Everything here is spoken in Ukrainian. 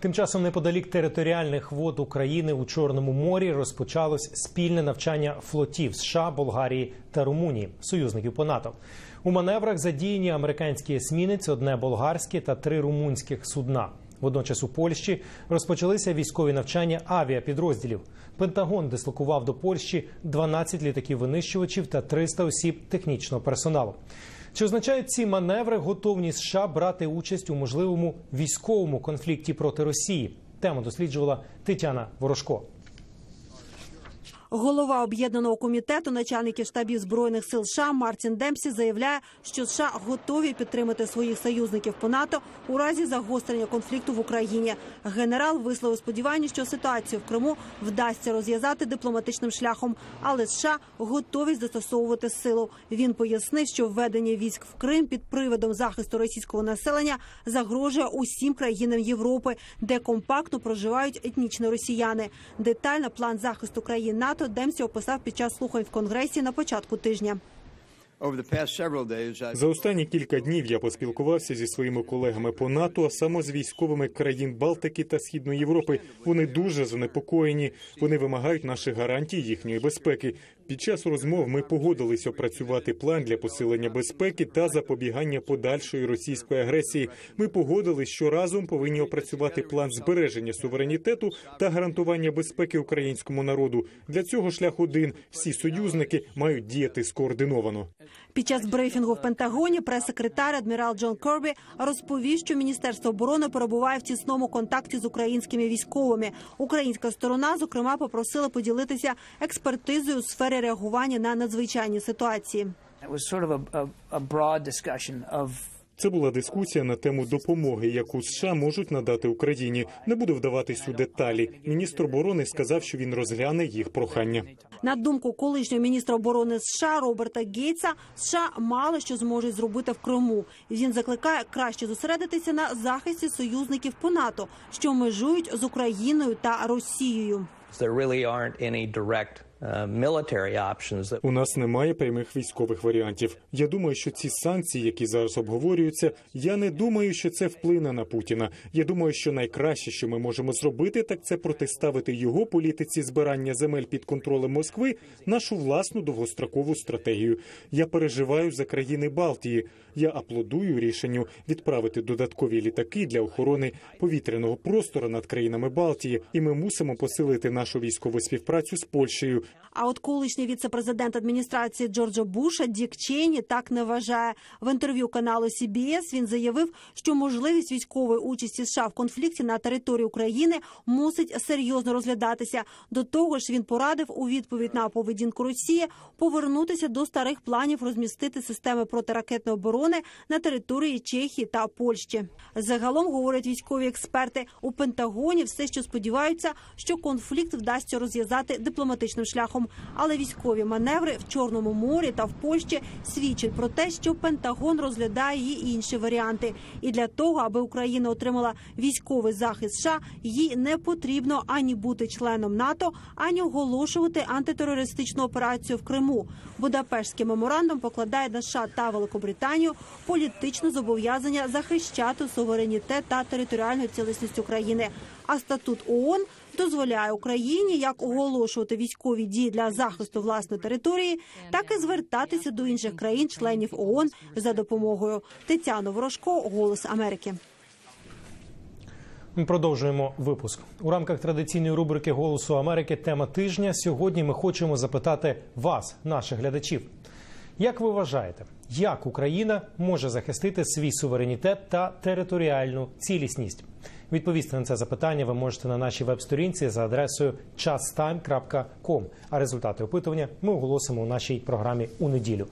Тим часом неподалік територіальних вод України у Чорному морі розпочалось спільне навчання флотів США, Болгарії та Румунії, союзників по НАТО. У маневрах задіяні американські есмінець, одне болгарське та три румунських судна. Водночас у Польщі розпочалися військові навчання авіапідрозділів. Пентагон дислокував до Польщі 12 літаків-винищувачів та 300 осіб технічного персоналу. Чи означають ці маневри готовність США брати участь у можливому військовому конфлікті проти Росії? Тему досліджувала Тетяна Ворожко. Голова об'єднаного комітету начальників штабів збройних сил США Мартін Демсі заявляє, що США готові підтримати своїх союзників по НАТО у разі загострення конфлікту в Україні. Генерал висловив сподівання, що ситуацію в Криму вдасться розв'язати дипломатичним шляхом, але США готові застосовувати силу. Він пояснив, що введення військ в Крим під приводом захисту російського населення загрожує усім країнам Європи, де компактно проживають етнічні росіяни. Детально план захисту країн НАТО Демсі описав під час слухань в конгресі на початку тижня. За останні кілька днів я поспілкувався зі своїми колегами по НАТО, а саме з військовими країн Балтики та Східної Європи. Вони дуже занепокоєні. Вони вимагають наших гарантій їхньої безпеки. Під час розмов ми погодились опрацювати план для посилення безпеки та запобігання подальшої російської агресії. Ми погодились, що разом повинні опрацювати план збереження суверенітету та гарантування безпеки українському народу. Для цього шлях один: всі союзники мають діяти скоординовано. Під час брифінгу в Пентагоні прес-секретар адмірал Джон Корбі розповів, що міністерство оборони перебуває в тісному контакті з українськими військовими. Українська сторона, зокрема, попросила поділитися експертизою у сфері реагування на надзвичайні ситуації. Це була дискусія на тему допомоги, яку США можуть надати Україні. Не буду вдаватись у деталі. Міністр оборони сказав, що він розгляне їх прохання. На думку колишнього міністра оборони США Роберта Гейтса, США мало що зможуть зробити в Криму. Він закликає краще зосередитися на захисті союзників по НАТО, що межують з Україною та Росією. There really aren't any direct that У нас немає прямих військових варіантів. Я думаю, що ці санкції, які зараз обговорюються, я не думаю, що це вплине на Путіна. Я думаю, що найкраще, що ми можемо зробити, так це протиставити його політиці збирання земель під контролем Москви нашу власну довгострокову стратегію. Я переживаю за країни Балтії. Я аплодую рішенню відправити додаткові літаки для охорони повітряного простору над країнами Балтії, і ми мусимо посилити нашу військову співпрацю з Польщею. А от колишній віце-президент адміністрації Джорджа Буша Дік Чейні так не вважає. В інтерв'ю каналу CBS він заявив, що можливість військової участі США в конфлікті на території України мусить серйозно розглядатися. До того ж, він порадив у відповідь на поведінку Росії повернутися до старих планів розмістити системи протиракетної оборони на території Чехії та Польщі. Загалом говорять військові експерти у Пентагоні, все ще сподіваються, що конфлікт вдасться розв'язати дипломатичним шляхом. Але військові маневри в Чорному морі та в Польщі свідчать про те, що Пентагон розглядає і інші варіанти. І для того, аби Україна отримала військовий захист США, їй не потрібно ані бути членом НАТО, ані оголошувати антитерористичну операцію в Криму. Будапештський меморандум покладає на США та Великобританію політичне зобов'язання захищати суверенітет та територіальну цілісність України. А статут ООН дозволяє Україні як оголошувати військові дії для захисту власної території, так і звертатися до інших країн-членів ООН за допомогою. Тетяна Ворожко, Голос Америки. Ми продовжуємо випуск у рамках традиційної рубрики Голосу Америки. Тема тижня. Сьогодні ми хочемо запитати вас, наших глядачів. Як ви вважаєте, як Україна може захистити свій суверенітет та територіальну цілісність? Відповісти на це запитання ви можете на нашій веб-сторінці за адресою chastime.com. А результати опитування ми оголосимо у нашій програмі у неділю.